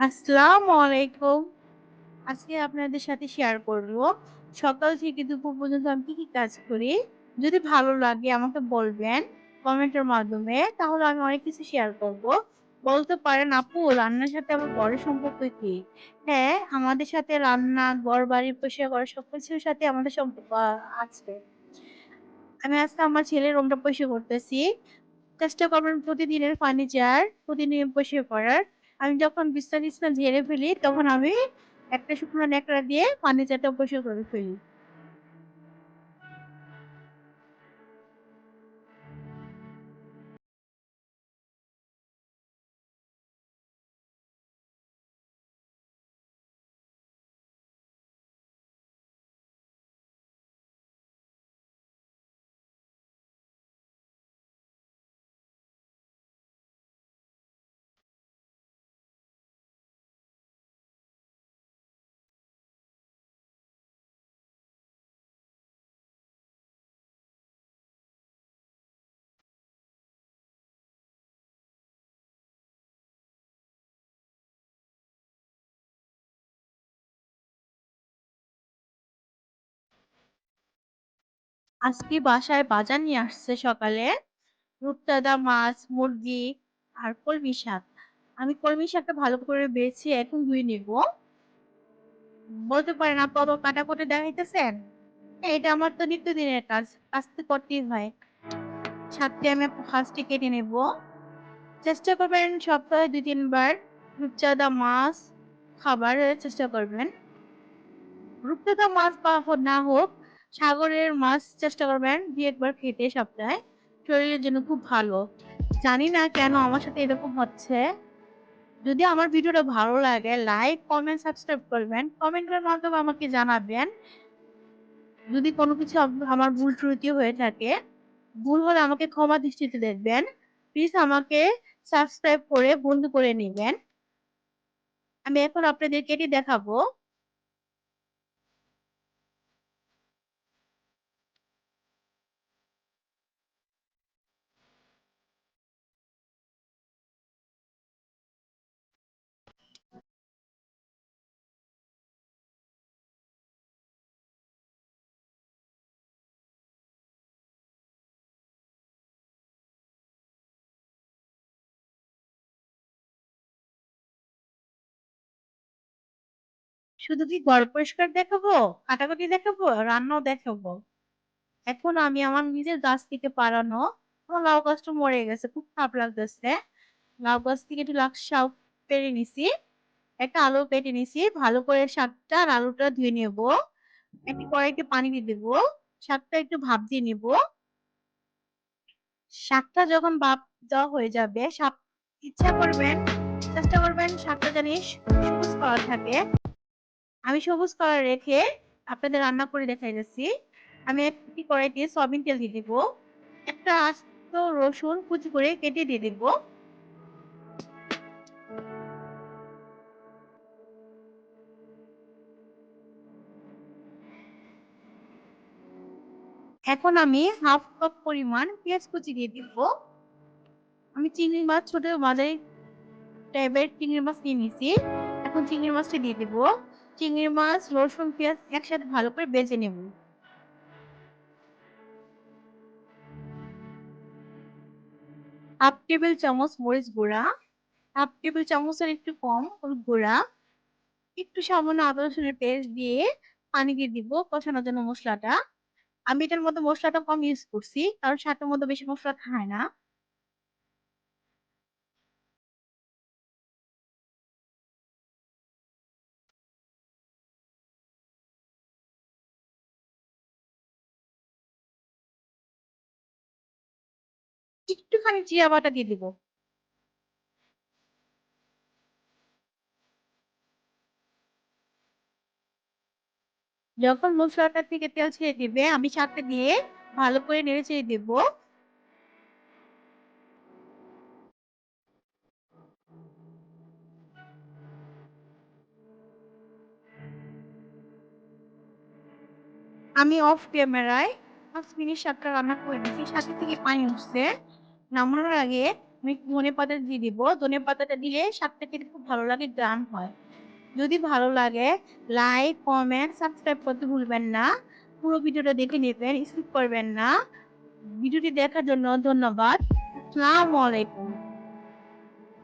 আসসালামু আলাইকুম। আজকে আপনাদের সাথে শেয়ার করব সকাল থেকে দুপুর পর্যন্ত আমি কি, কি কাজ করি। যদি ভালো লাগে আমাকে বলবেন কমেন্টের মাধ্যমে তাহলে আমি অনেক কিছু শেয়ার করব। বলতে পারেন আপু রান্নার সাথে আমার বরের সম্পর্ক কি? হ্যাঁ, আমাদের সাথে রান্না, ঘর-বাড়ি পরিষ্কার করা সবকিছুর সাথে আমাদের সম্পর্ক আছে। আমি আজকে আমার ছেলের রুমটা পরিষ্কার করতেছি। চেষ্টা করবেন প্রতিদিনের ফার্নিচার প্রতিদিন পরিষ্কার করার। আমি যখন বিছনা-টিছনা ঝেড়ে ফেলি, তখন আমি একটা শুকনো ন্যাকড়া দিয়ে পানি ফার্নিচারটা পরিষ্কার করে ফেলি। আজকে বাসায় বাজার নিয়ে আসছে সকালে। রূপচাঁদা মাছ, মুরগি আর কলমি শাক। আমি কলমি শাকটা ভালো করে বেছে এখন ধুয়ে নিব। বলতে পারেন আপু আবার কাটাকুটি দেখাইতেছেন? এটা আমার তো নিত্যদিনের কাজ। কাজ তো করতেই হয়। শাকটা আমি ফার্স্টে কেটে নেব। চেষ্টা করবেন সপ্তাহে ২-৩ বার রূপচাঁদা মাছ খাবার চেষ্টা করবেন। রূপচাঁদা মাছ বা না হোক সাগরের মাছ চেষ্টা করবেন ২-১ বার খেতে সপ্তাহে। শরীরের জন্য খুব ভালো। জানি না কেন আমার সাথে এরকম হচ্ছে। যদি আমার ভিডিওটা ভালো লাগে লাইক, কমেন্ট, সাবস্ক্রাইব করবেন। কমেন্টের মাধ্যমে আমাকে জানাবেন। যদি কোনো কিছু আমার ভুল ত্রুটি হয়ে থাকে, ভুল হলে আমাকে ক্ষমা দৃষ্টিতে দেখবেন। প্লিজ আমাকে সাবস্ক্রাইব করে বন্ধু করে নেবেন আমি এখন আপনাদেরকে এটি দেখাবো। শুধু কি ঘর পরিষ্কার দেখাবো, কাটাকুটি দেখাবো, রান্নাও দেখাবো। এখন আমি আমার নিজের গাছ থেকে পাড়ানো আমার লাউ গাছটা মরে গেছে। খুব খারাপ লাগতেছে। লাউ গাছ থেকে একটু লাউ শাক পেড়ে নিছি। একটা আলু কেটে নিছি। ভালো করে শাকটা আর আলুটা ধুয়ে নেব। একটি কড়াইতে পানি দিয়ে দেব। শাকটা একটু ভাপ দিয়ে নিব। শাকটা যখন ভাপ দেওয়া হয়ে যাবে, শাক ইচ্ছা করবেন চেষ্টা করবেন শাকটা জানিস সবুজ কালার থাকে। আমি সবুজ কালার রেখে আপনাদের রান্না করে দেখাইতেছি। আমি একটি কড়াইতে সয়াবিন তেল দিয়ে দিব। একটা আস্ত রসুন কুচি করে কেটে দিয়ে দিব। এখন আমি হাফ কাপ পরিমাণ পেঁয়াজ কুচি দিয়ে দিব। আমি চিংড়ি মাছ ছোট মাঝারি টাইপের চিংড়ি মাছ নিয়ে নিছি। এখন চিংড়ি মাছটা দিয়ে দিব। চিংড়ি মাছ, রসুন, পেঁয়াজ একসাথে ভালো করে ভেজে নেব। হাফ টেবিল চামচ মরিচ গুঁড়া, হাফ টেবিল চামচের একটু কম গুঁড়া, একটু সামান্য আদা রসুনের পেস্ট দিয়ে পানি দিয়ে দিব কষানোর জন্য মশলাটা আমি এটার মধ্যে মশলাটা কম ইউজ করছি। কারণ শাকের মধ্যে বেশি মশলা খায় না। একটুখানি জিরা বাটা দিয়ে দিব। যখন মসলাটা থেকে তেল ছেড়ে দিবে, আমি শাকটা দিয়ে ভালো করে নেড়ে চেড়ে দেব। আমি অফ ক্যামেরায় ৫ মিনিট শাকটা রান্না করে নিয়েছি। শাকের থেকে পানি উঠছে। নামানোর আগে আমি ধনেপাতা দিয়ে দিব। ধনেপাতাটা দিলে খেতে খুব ভালো লাগে, হয়। যদি ভালো লাগে কমেন্ট, সাবস্ক্রাইব করতে ভুলবেন না। পুরো ভিডিওটা দেখে নেবেন, স্কিপ করবেন না। ভিডিওটি দেখার জন্য ধন্যবাদ।